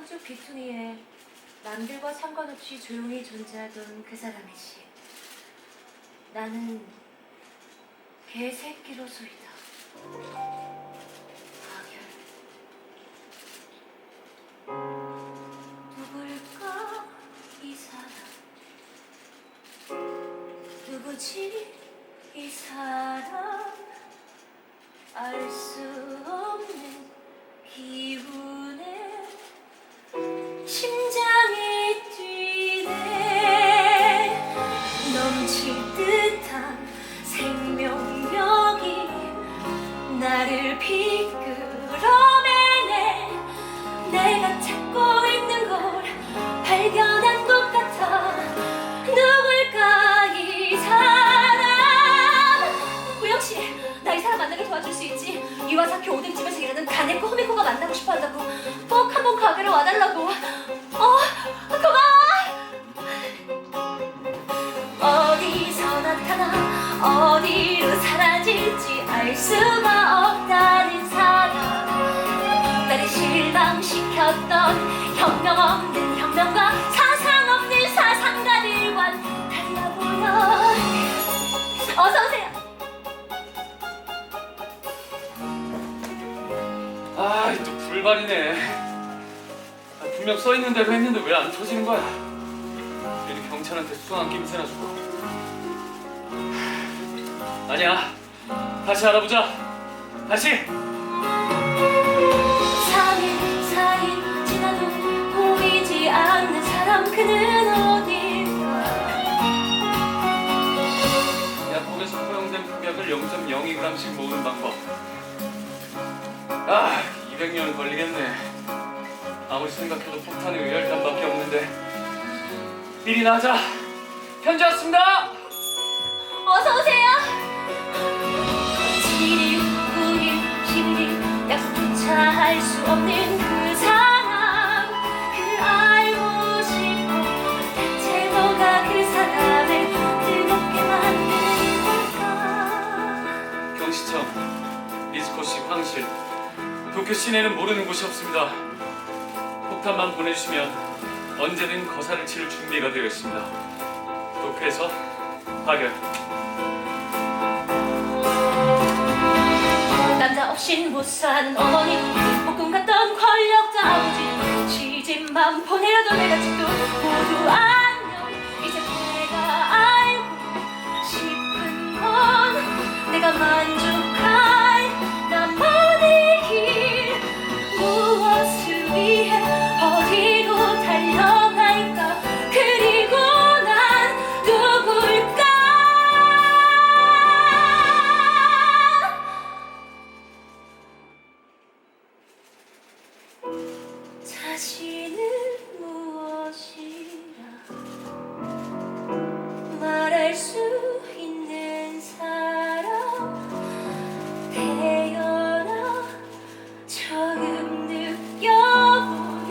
상주 비투니에 남들과 상관없이 조용히 존재하던 그 사람이지. 나는 개새끼로소이다. 박열. 누굴까 이 사람? 누구지 이 사람? 알수 나를 비끄러 매네. 내가 찾고 있는 걸 발견한 것 같아. 누굴까 이 사람? 우영씨 나 이 사람 만나게 도와줄 수 있지. 이와사키 오뎅집에서 일하는 가네코 호미코가 만나고 싶어 한다고. 꼭 한번 가게로 와달라고. 어 고마워. 어디서 나타나 어디로 사라질지 알 수가 없다는 사람 나를 실망시켰던 혁명 없는 혁명가 사상 없는 사상가들과 달라 보여 어서 오세요 아, 또 불발이네. 아, 분명 써 있는 대로 했는데 왜 안 터지는 거야? 괜히 경찰한테 수상한 낌새나 주고. 아니야. 다시 알아보자. 다시. 3일 4일 지나도 보이지 않는 사람 그는 어딜까 약국에서 허용된 흡약을 0.02g씩 모으는 방법. 아, 200년 걸리겠네. 아무리 생각해도 폭탄의 의열단밖에 없는데. 일이나 하자. 현지 왔습니다. 어서 오세요 수 없는 그 사람 그 알고 싶어 대체 뭐가 그 사람을 뜨겁게 만드는 걸까 경시청, 미스코시 황실, 도쿄 시내는 모르는 곳이 없습니다. 폭탄만 보내주시면 언제든 거사를 치를 준비가 되어 있습니다. 도쿄에서 파견. 남자 없인 못 사는 어머니 아버지 시집만 보내려던 내가 자신은 무엇이라 말할 수 있는 사람 태어나 처음 느껴본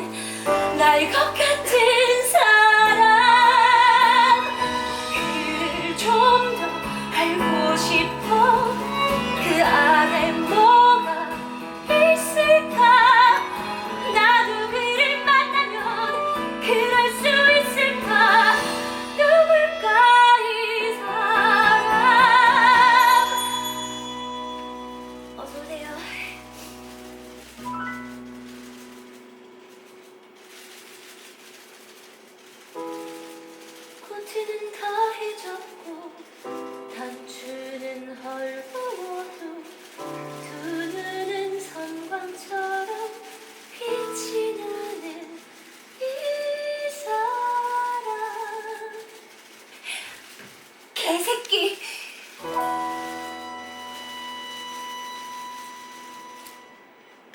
날것 같은 사람 그를 좀 더 알고 싶어 코트는 다 해졌고 단추는 헐거워도 두 눈은 선광처럼 빛이 나는 이 사람. 개새끼